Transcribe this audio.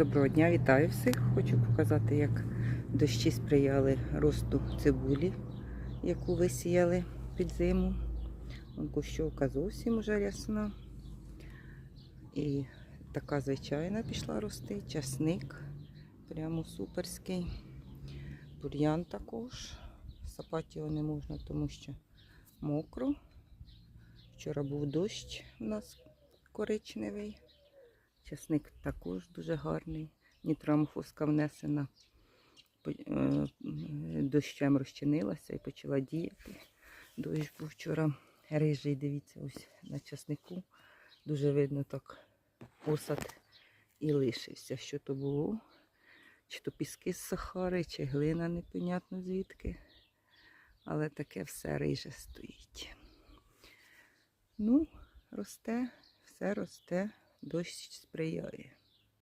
Доброго дня, вітаю всіх. Хочу показати, як дощі сприяли росту цибулі, яку висіяли під зиму. Кущовка зовсім уже рясна. І така звичайна пішла рости. Часник прямо суперський. Бур'ян також. Сапати його не можна, тому що мокро. Вчора був дощ у нас коричневий. Часник також дуже гарний. Нітрамофоска внесена, е, дощем розчинилася і почала діяти. Дощ був вчора рижий, дивіться, ось на часнику. Дуже видно так осад і лишився. Що то було? Чи то піски з Сахари, чи глина, непонятно звідки. Але таке все риже стоїть. Ну, росте, все росте, дощ сприяє.